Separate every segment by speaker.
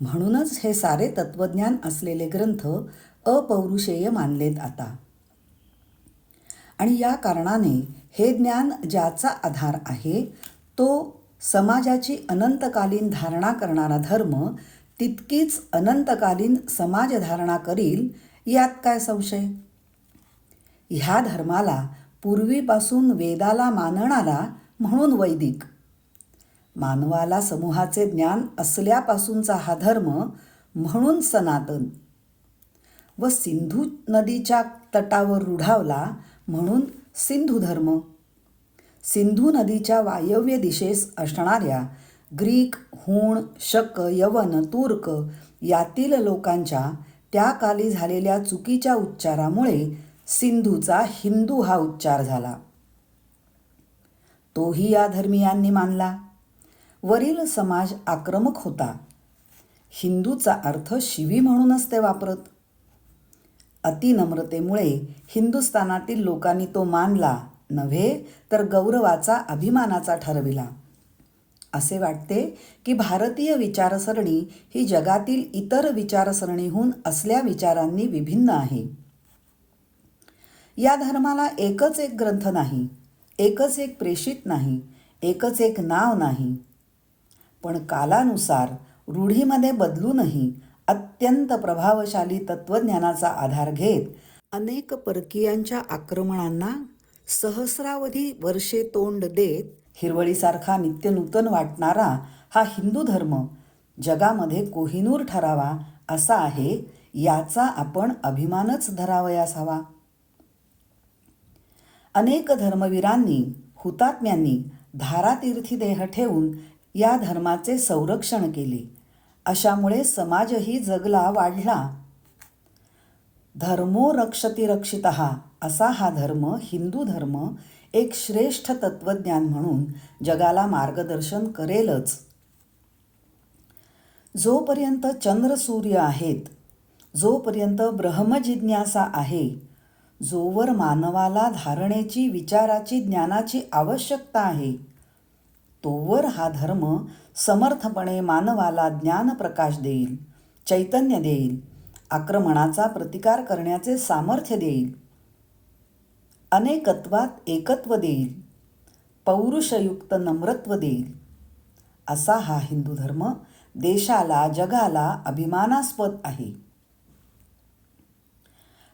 Speaker 1: म्हणूनच हे सारे तत्वज्ञान असलेले ग्रंथ अपौरुषेय मानलेत आता. आणि या कारणाने हे ज्ञान ज्याचा आधार आहे तो समाजाची अनंतकालीन धारणा करणारा धर्म तितकीच अनंतकालीन समाजधारणा करील यात काय संशय? ह्या धर्माला पूर्वीपासून वेदाला मानणारा म्हणून वैदिक मानवाला समूहाचे ज्ञान असल्यापासूनचा हा धर्म म्हणून सनातन. व सिंधू नदीच्या तटावर रुढावला म्हणून सिंधू धर्म. सिंधू नदीच्या वायव्य दिशेस असणाऱ्या ग्रीक हूण शक यवन तुर्क यातील लोकांच्या त्या काली झालेल्या चुकीच्या उच्चारामुळे सिंधूचा हिंदू हा उच्चार झाला. तोही या धर्मियांनी मानला. वरील समाज आक्रमक होता. हिंदूचा अर्थ शिवी म्हणूनच ते वापरत. अतिनम्रतेमुळे हिंदुस्थानातील लोकांनी तो मानला नव्हे तर गौरवाचा अभिमानाचा ठरविला. असे वाटते की भारतीय विचारसरणी ही जगातील इतर विचारसरणीहून असल्या विचारांनी विभिन्न आहे. या धर्माला एकच एक ग्रंथ नाही एकच एक प्रेषित नाही एकच एक नाव नाही पण कालानुसार रूढीमध्ये बदलूनही अत्यंत प्रभावशाली तत्त्वज्ञानाचा आधार घेत अनेक परकीयांच्या आक्रमणांना सहस्रावधी वर्षे तोंड देत हिरवळीसारखा नित्यनूतन वाटणारा हा हिंदू धर्म जगामध्ये कोहिनूर ठरावा असा आहे याचा आपण अभिमानच धरावयास हवा. अनेक धर्मवीरांनी हुतात्म्यांनी धारातीर्थी देह ठेवून या धर्माचे संरक्षण केले. अशामुळे समाजही जगला वाढला. धर्मो रक्षती रक्षित असा हा धर्म हिंदू धर्म एक श्रेष्ठ तत्वज्ञान म्हणून जगाला मार्गदर्शन करेलच. जोपर्यंत चंद्र सूर्य आहेत जोपर्यंत ब्रह्मजिज्ञासा आहे जोवर मानवाला धारणेची विचाराची ज्ञानाची आवश्यकता आहे तोवर हा धर्म समर्थपणे मानवाला ज्ञान प्रकाश देईल चैतन्य देईल आक्रमणाचा प्रतिकार करण्याचे सामर्थ्य देईल अनेकत्वात एकत्व देईल पौरुषयुक्त नम्रत्व देईल. असा हा हिंदू धर्म देशाला जगाला अभिमानास्पद आहे.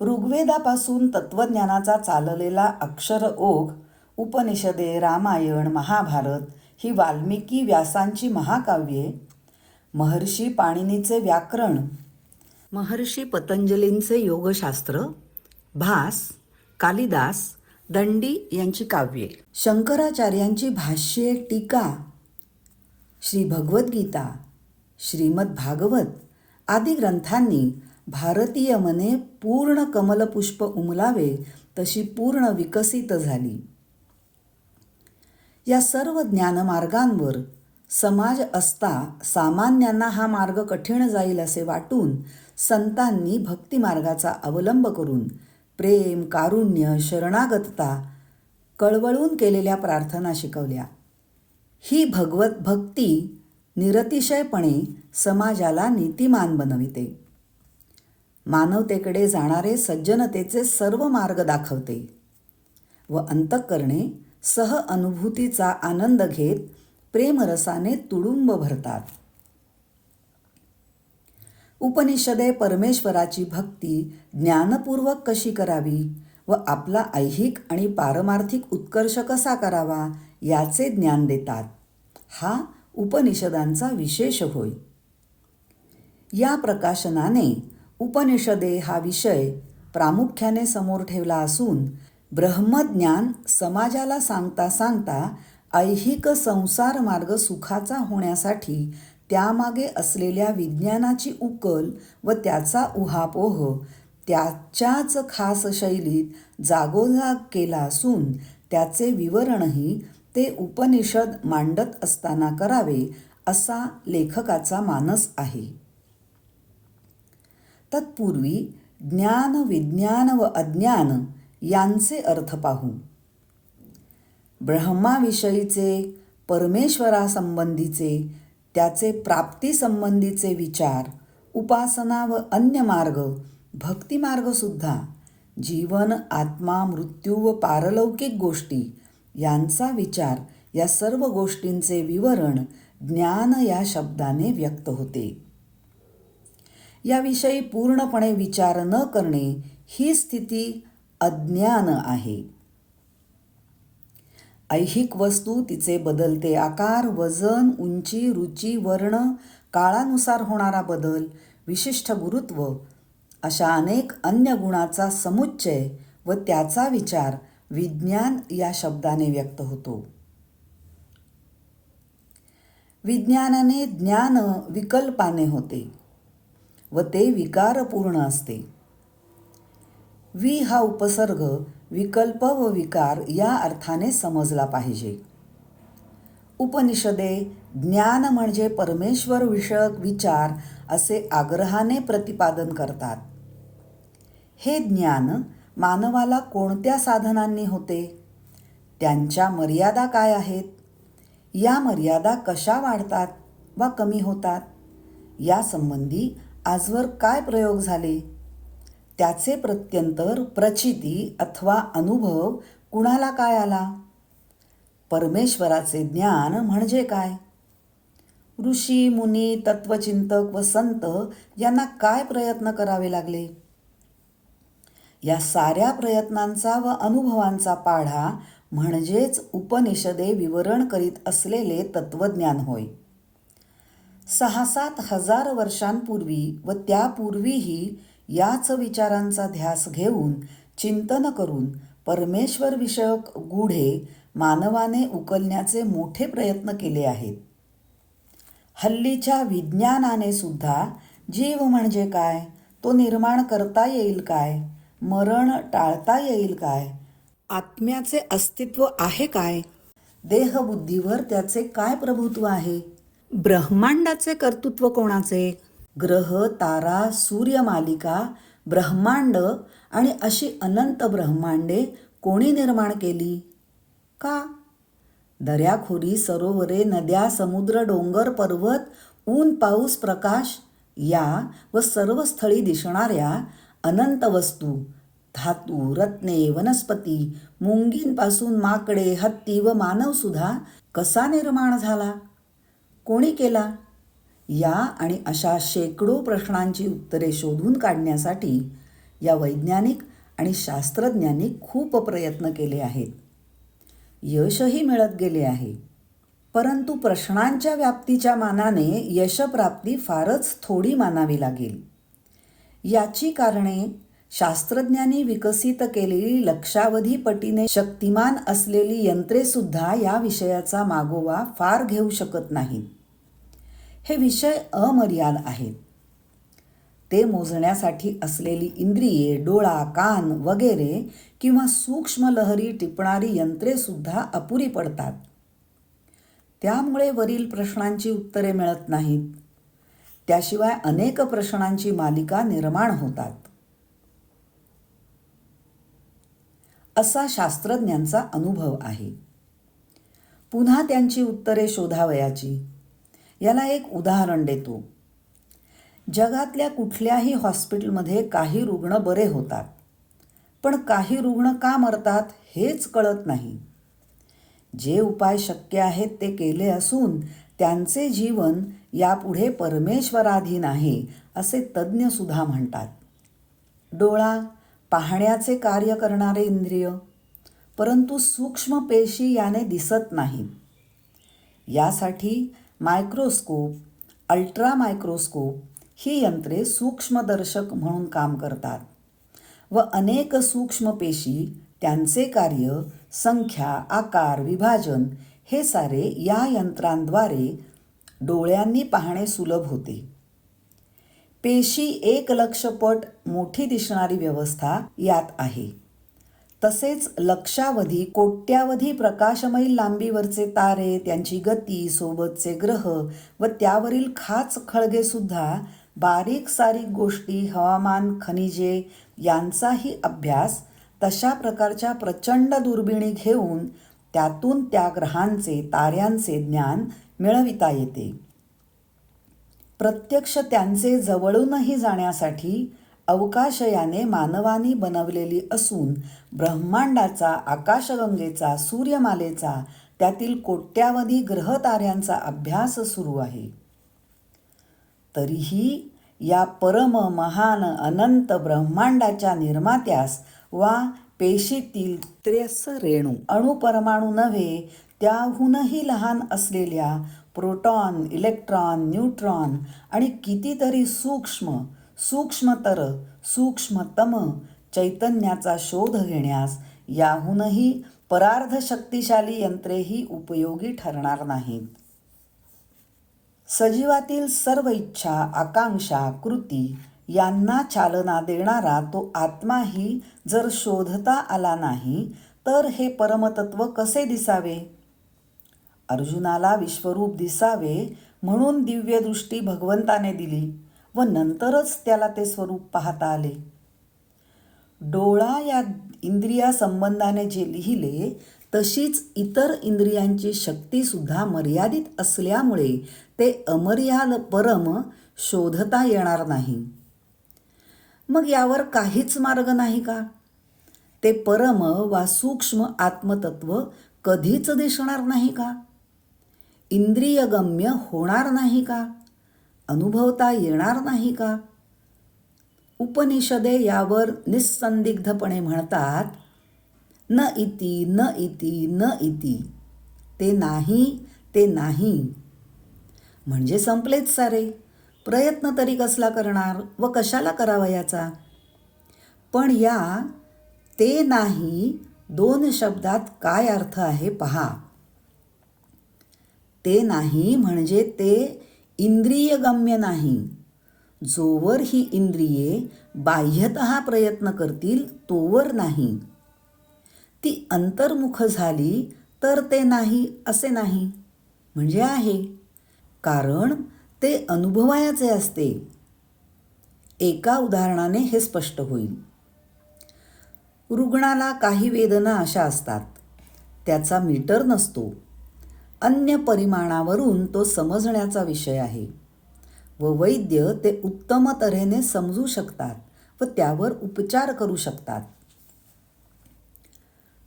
Speaker 1: ऋग्वेदापासून तत्वज्ञानाचा चाललेला अक्षर ओघ उपनिषदे रामायण महाभारत ही वाल्मिकी व्यासांची महाकाव्ये महर्षी पाणिनीचे व्याकरण महर्षी पतंजलींचे योगशास्त्र भास कालिदास दंडी यांची काव्ये. शंकराचार्यांची भाष्ये टीका श्री भगवद्गीता श्रीमद भागवत आदी ग्रंथांनी भारतीय मने पूर्ण कमलपुष्प उमलावे तशी पूर्ण विकसित झाली. या सर्व ज्ञानमार्गांवर समाज असता सामान्यांना हा मार्ग कठीण जाईल असे वाटून संतांनी भक्तिमार्गाचा अवलंब करून प्रेम कारुण्य शरणागतता कळवळून केलेल्या प्रार्थना शिकवल्या. ही भगवत भक्ती निरतिशयपणे समाजाला नीतिमान बनविते. मानवतेकडे जाणारे सज्जनतेचे सर्व मार्ग दाखवते व अंतःकरणे सह अनुभूतीचा आनंद घेत प्रेमरसाने तुडुंब भरतात. उपनिषदे परमेश्वराची भक्ती ज्ञानपूर्वक कशी करावी व आपला ऐहिक आणि पारमार्थिक उत्कर्ष कसा करावा याचे ज्ञान देतात. हा उपनिषदांचा विशेष होय. या प्रकाशनाने उपनिषदे हा विषय प्रामुख्याने समोर ठेवला असून ब्रह्मज्ञान समाजाला सांगता सांगता ऐहिक संसार मार्ग सुखाचा होण्यासाठी त्यामागे असलेल्या विज्ञानाची उकल व त्याचा उहापोह त्याच्याच खास शैलीत जागोजाग केला असून त्याचे विवरणही ते उपनिषद मांडत असताना करावे असा लेखकाचा मानस आहे. तत्पूर्वी ज्ञान विज्ञान व अज्ञान यांचे अर्थ पाहू. ब्रह्माविषयीचे परमेश्वरासंबंधीचे त्याचे प्राप्तीसंबंधीचे विचार उपासना व अन्य मार्ग भक्तिमार्गसुद्धा जीवन आत्मा मृत्यू व पारलौकिक गोष्टी यांचा विचार या सर्व गोष्टींचे विवरण ज्ञान या शब्दाने व्यक्त होते. याविषयी पूर्णपणे विचार न करणे ही स्थिती अज्ञान आहे. ऐहिक वस्तू तिचे बदलते आकार वजन उंची रुची वर्ण काळानुसार होणारा बदल विशिष्ट गुरुत्व अशा अनेक अन्य गुणाचा समुच्चय व त्याचा विचार विज्ञान या शब्दाने व्यक्त होतो. विज्ञानाने ज्ञान विकल्पाने होते व ते विकारपूर्ण असते. वि हा उपसर्ग विकल्प व विकार या अर्थाने समजला पाहिजे. उपनिषदे ज्ञान म्हणजे परमेश्वर विषयक विचार असे आग्रहाने प्रतिपादन करतात. हे ज्ञान मानवाला कोणत्या साधनांनी होते? त्यांच्या मर्यादा काय आहेत? या मर्यादा कशा वाढतात वा कमी होतात? यासंबंधी आजवर काय प्रयोग झाले? त्याचे प्रत्यंतर प्रचिती अथवा अनुभव कुणाला काय आला? परमेश्वराचे ज्ञान म्हणजे काय? ऋषी मुनी तत्वचिंतक व संत यांना काय प्रयत्न करावे लागले? या साऱ्या प्रयत्नांचा व अनुभवांचा पाढा म्हणजेच उपनिषदे विवरण करीत असलेले तत्वज्ञान होय. सहा सात हजार वर्षांपूर्वी व त्यापूर्वीही याच विचारांचा ध्यास घेऊन चिंतन करून परमेश्वर विषयक गूढे मानवाने उकलण्याचे मोठे प्रयत्न केले आहेत. हल्लीच्या विज्ञानाने सुद्धा जीव म्हणजे काय तो निर्माण करता येईल काय मरण टाळता येईल काय आत्म्याचे अस्तित्व आहे काय देहबुद्धीवर त्याचे काय प्रभुत्व आहे ब्रह्मांडाचे कर्तृत्व कोणाचे ग्रह तारा सूर्यमालिका ब्रह्मांड आणि अशी अनंत ब्रह्मांडे कोणी निर्माण केली? का? दर्याखोरी सरोवरे नद्या समुद्र डोंगर पर्वत ऊन पाऊस प्रकाश या व सर्व स्थळी दिसणाऱ्या अनंत वस्तू धातू रत्ने वनस्पती मुंगींपासून माकडे हत्ती व मानवसुद्धा कसा निर्माण झाला? कोणी केला? या आणि अशा शेकडो प्रश्नांची उत्तरे शोधून काढण्यासाठी या वैज्ञानिक आणि शास्त्रज्ञांनी खूप प्रयत्न केले आहेत. यशही मिळत गेले आहे. परंतु प्रश्नांच्या व्याप्तीच्या मानाने यशप्राप्ती फारच थोडी मानावी लागेल. याची कारणे शास्त्रज्ञांनी विकसित केलेली लक्षावधी पटीने शक्तिमान असलेली यंत्रेसुद्धा या विषयाचा मागोवा फार घेऊ शकत नाहीत. हे विषय अमर्याद आहेत. ते मोजण्यासाठी असलेली इंद्रिये डोळा कान वगैरे किंवा सूक्ष्म लहरी टिपणारी यंत्रेसुद्धा अपुरी पडतात. त्यामुळे वरील प्रश्नांची उत्तरे मिळत नाहीत. त्याशिवाय अनेक प्रश्नांची मालिका निर्माण होतात. असा शास्त्रज्ञांचा अनुभव आहे. पुन्हा त्यांची उत्तरे शोधावयाची. याला एक उदाहरण देतो. जगातल्या कुठल्याही हॉस्पिटलमध्ये काही रुग्ण बरे होतात. पण काही रुग्ण का मरतात हेच कळत नाही. जे उपाय शक्य आहेत ते केले असून त्यांचे जीवन यापुढे परमेश्वराधीन आहे असे तज्ज्ञसुद्धा म्हणतात. डोळा पाहण्याचे कार्य करणारे इंद्रिय परंतु सूक्ष्म पेशी याने दिसत नाहीत. यासाठी मायक्रोस्कोप अल्ट्रा मायक्रोस्कोप ही यंत्रे सूक्ष्मदर्शक म्हणून काम करतात व अनेक सूक्ष्म पेशी त्यांचे कार्य संख्या आकार विभाजन हे सारे या यंत्रांद्वारे डोळ्यांनी पाहणे सुलभ होते. पेशी एक लक्षपट मोठी दिसणारी व्यवस्था यात आहे. तसेच लक्षावधी कोट्यावधी प्रकाशमैल लांबीवरचे तारे त्यांची गती सोबतचे ग्रह व त्यावरील खाच खळगेसुद्धा बारीक सारीक गोष्टी हवामान खनिजे यांचाही अभ्यास तशा प्रकारच्या प्रचंड दुर्बिणी घेऊन त्यातून त्या ग्रहांचे ताऱ्यांचे ज्ञान मिळविता येते. प्रत्यक्ष त्यांचे जवळूनही जाण्यासाठी अवकाशयाने मानवानी बनवलेली असून ब्रह्मांडाचा आकाशगंगेचा सूर्यमालेचा त्यातील कोट्यावधी ग्रहताऱ्यांचा अभ्यास सुरू आहे. तरीही या परम महान अनंत ब्रह्मांडाच्या निर्मात्यास वा पेशीतील त्रेस रेणू अणुपरमाणू नव्हे त्याहूनही लहान असलेल्या प्रोटॉन इलेक्ट्रॉन न्यूट्रॉन आणि कितीतरी सूक्ष्म सूक्ष्मतर सूक्ष्मतम चैतन्याचा शोध घेण्यास याहूनही परार्ध शक्तिशाली यंत्रेही उपयोगी ठरणार नाहीत. सजीवातील सर्व इच्छा आकांक्षा कृती यांना चालना देणारा तो आत्माही जर शोधता आला नाही तर हे परमतत्व कसे दिसावे? अर्जुनाला विश्वरूप दिसावे म्हणून दिव्यदृष्टी भगवंताने दिली. व नंतरच त्याला ते स्वरूप पाहता आले. डोळा या इंद्रिया संबंधाने जे लिहिले तशीच इतर इंद्रियांची शक्तीसुद्धा मर्यादित असल्यामुळे ते अमर्याद परम शोधता येणार नाही. मग यावर काहीच मार्ग नाही का? ते परम वा सूक्ष्म आत्मतत्व कधीच दिसणार नाही का? इंद्रियगम्य होणार नाही का? अनुभवता येणार नाही का? उपनिषदे यावर निस्संदिग्धपणे म्हणतात न इति न इति न इति. ते नाही ते नाही. म्हणजे संपलेच सारे. प्रयत्न तरी कसला करणार व कशाला करावयाचा पण या ते नाही दोन शब्दात काय अर्थ आहे पहा. ते नाही म्हणजे ते इंद्रियगम्य नाही. जोवर ही इंद्रिये बाह्यत प्रयत्न करतील तोवर नाही. ती अंतर्मुख झाली तर ते नाही असे नाही. म्हणजे आहे. कारण ते अनुभवायाचे असते. एका उदाहरणाने हे स्पष्ट होईल. रुग्णाला काही वेदना अशा असतात. त्याचा मीटर नसतो. अन्य परिमाणावरून तो समजण्याचा विषय आहे. व वैद्य ते उत्तम तऱ्हेने समजू शकतात व त्यावर उपचार करू शकतात.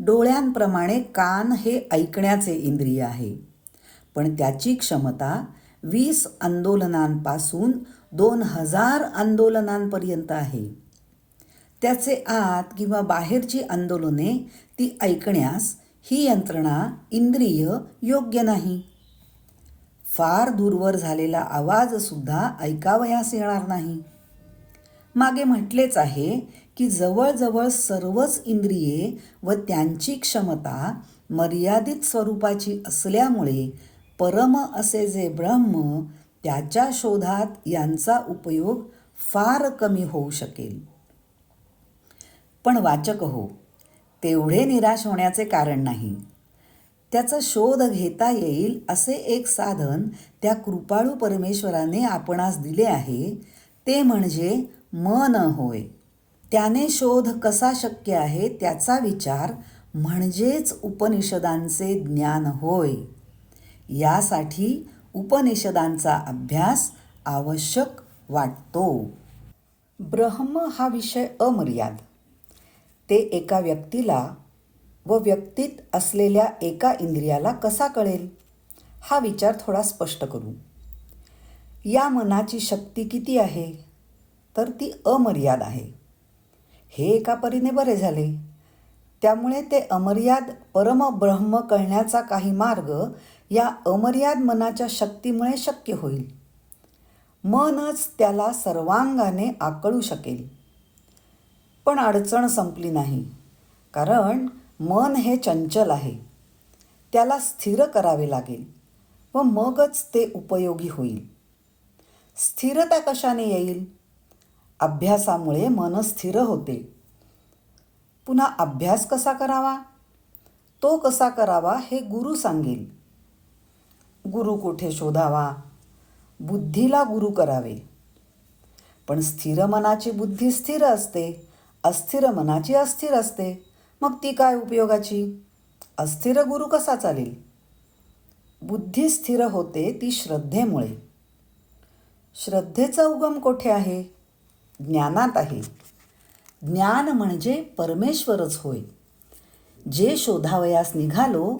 Speaker 1: डोळ्यांप्रमाणे कान हे ऐकण्याचे इंद्रिय आहे. पण त्याची क्षमता वीस आंदोलनांपासून दोन हजार आंदोलनांपर्यंत आहे. त्याचे आत किंवा बाहेरची आंदोलने ती ऐकण्यास ही यंत्रणा इंद्रिय योग्य नाही. फार दूरवर झालेला आवाजसुद्धा ऐकावयास येणार नाही. मागे म्हटलेच आहे की जवळजवळ सर्वच इंद्रिये व त्यांची क्षमता मर्यादित स्वरूपाची असल्यामुळे परम असे जे ब्रह्म त्याच्या शोधात यांचा उपयोग फार कमी होऊ शकेल. पण वाचक हो तेवढे निराश होण्याचे कारण नाही. त्याचा शोध घेता येईल असे एक साधन त्या कृपाळू परमेश्वराने आपणास दिले आहे ते म्हणजे मन होय. त्याने शोध कसा शक्य आहे त्याचा विचार म्हणजेच उपनिषदांचे ज्ञान होय. यासाठी उपनिषदांचा अभ्यास आवश्यक वाटतो. ब्रह्म हा विषय अमर्याद. ते एका व्यक्तीला व व्यक्तीत असलेल्या एका इंद्रियाला कसा कळेल? हा विचार थोडा स्पष्ट करू. या मनाची शक्ती किती आहे? तर ती अमर्याद आहे. हे एका परीने बरे झाले. त्यामुळे ते अमर्याद परमब्रह्म कळण्याचा काही मार्ग या अमर्याद मनाच्या शक्तीमुळे शक्य होईल. मनच त्याला सर्वांगाने आकळू शकेल. पण अडचण संपली नाही. कारण मन हे चंचल आहे. त्याला स्थिर करावे लागेल व मगच ते उपयोगी होईल. स्थिरता कशाने येईल? अभ्यासामुळे मन स्थिर होते. पुन्हा अभ्यास कसा करावा? तो कसा करावा हे गुरु सांगेल. गुरु कुठे शोधावा? बुद्धीला गुरु करावे. पण स्थिर मनाची बुद्धी स्थिर असते. अस्थिर मनाची अस्थिर असते. मग ती काय उपयोगाची? अस्थिर गुरु कसा चालेल? बुद्धी स्थिर होते ती श्रद्धेमुळे. श्रद्धेचा उगम कोठे आहे? ज्ञानात आहे. ज्ञान म्हणजे परमेश्वरच होय. जे शोधावयास निघालो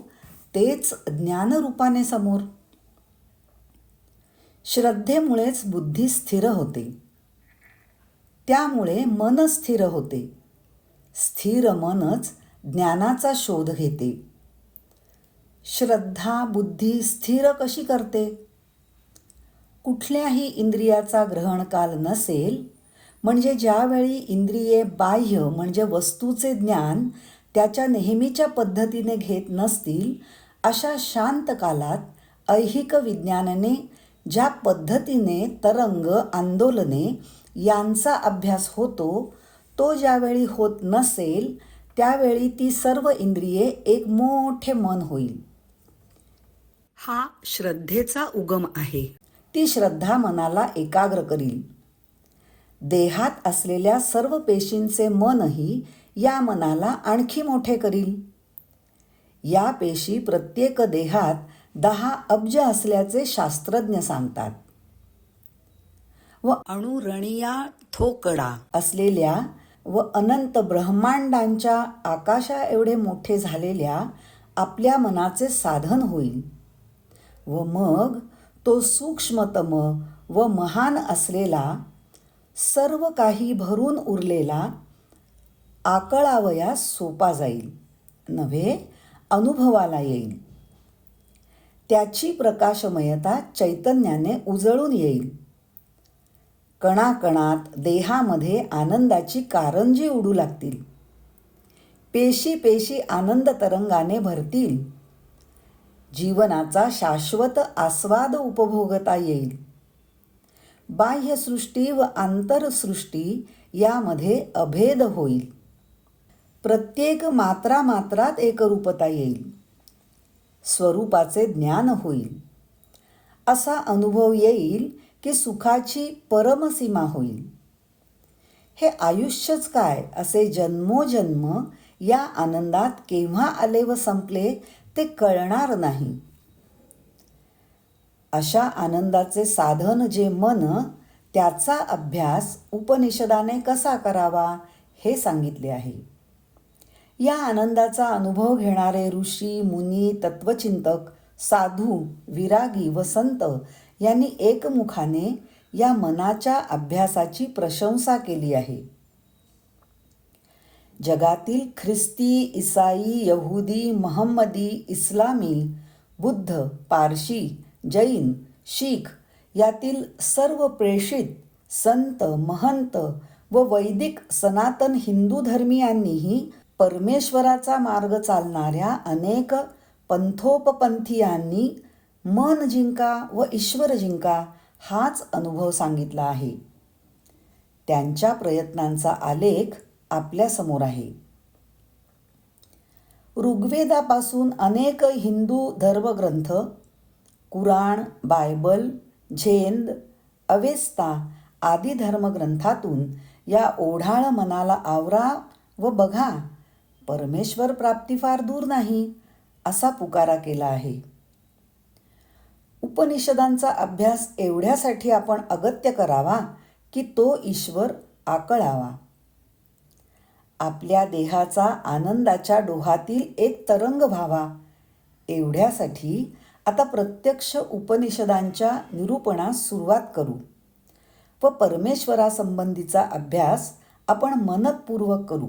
Speaker 1: तेच ज्ञानरूपाने समोर. श्रद्धेमुळेच बुद्धी स्थिर होते. त्यामुळे मन स्थिर होते. स्थिर मनच ज्ञानाचा शोध घेते. श्रद्धा बुद्धी स्थिर कशी करते? कुठल्याही इंद्रियाचा ग्रहणकाल नसेल म्हणजे ज्यावेळी इंद्रिये बाह्य म्हणजे वस्तूचे ज्ञान त्याच्या नेहमीच्या पद्धतीने घेत नसतील अशा शांत कालात ऐहिक विज्ञानाने ज्या पद्धतीने तरंग आंदोलने यांचा अभ्यास होतो तो ज्यावेळी होत नसेल त्यावेळी ती सर्व इंद्रिये एक मोठे मन होईल. हा श्रद्धेचा उगम आहे. ती श्रद्धा मनाला एकाग्र करील. देहात असलेल्या सर्व पेशींचे मनही या मनाला आणखी मोठे करील. या पेशी प्रत्येक देहात दहा अब्ज असल्याचे शास्त्रज्ञ सांगतात. व अणुरणिया थोकडा असलेल्या व अनंत ब्रह्मांडांच्या आकाशा एवढे मोठे झालेल्या आपल्या मनाचे साधन होईल. व मग तो सूक्ष्मतम व महान असलेला सर्व काही भरून उरलेला आकळावयास सोपा जाईल नव्हे अनुभवाला येईल. त्याची प्रकाशमयता चैतन्याने उजळून येईल. कणाकणात देहामध्ये आनंदाची कारंजी उडू लागतील. पेशी पेशी आनंद तरंगाने भरतील. जीवनाचा शाश्वत आस्वाद उपभोगता येईल. बाह्यसृष्टी व आंतरसृष्टी यामध्ये अभेद होईल. प्रत्येक मात्रा मात्रात एकरूपता येईल. स्वरूपाचे ज्ञान होईल. असा अनुभव येईल की सुखाची परमसीमा होईल. हे आयुष्यच काय असे जन्मोजन्म या आनंदात केव्हा आले व संपले ते कळणार नाही. अशा आनंदाचे साधन जे मन त्याचा अभ्यास उपनिषदाने कसा करावा हे सांगितले आहे. या आनंदाचा अनुभव घेणारे ऋषी मुनी तत्वचिंतक साधू विरागी व संत यांनी एकमुखाने या मनाच्या अभ्यासाची प्रशंसा केली आहे. जगातील ख्रिस्ती इसाई यहुदी महम्मदी इस्लामी बुद्ध पारशी जैन शीख यातील सर्व प्रेषित संत महंत व वैदिक सनातन हिंदू धर्मियांनीही परमेश्वराचा मार्ग चालणाऱ्या अनेक पंथोपपंथीयांनी मन जिंका व ईश्वर जिंका हाच अनुभव सांगितला आहे. त्यांच्या प्रयत्नांचा आलेख आपल्यासमोर आहे. ऋग्वेदापासून अनेक हिंदू धर्मग्रंथ कुराण बायबल झेंद अवेस्ता आदी धर्मग्रंथातून या ओढाळ मनाला आवरा व बघा परमेश्वर प्राप्ती फार दूर नाही असा पुकारा केला आहे. उपनिषदांचा अभ्यास एवढ्यासाठी आपण अगत्य करावा की तो ईश्वर आकळावा. आपल्या देहाचा आनंदाच्या डोहातील एक तरंग व्हावा. एवढ्यासाठी आता प्रत्यक्ष उपनिषदांच्या निरूपणास सुरुवात करू. व परमेश्वरासंबंधीचा अभ्यास आपण मनपूर्वक करू.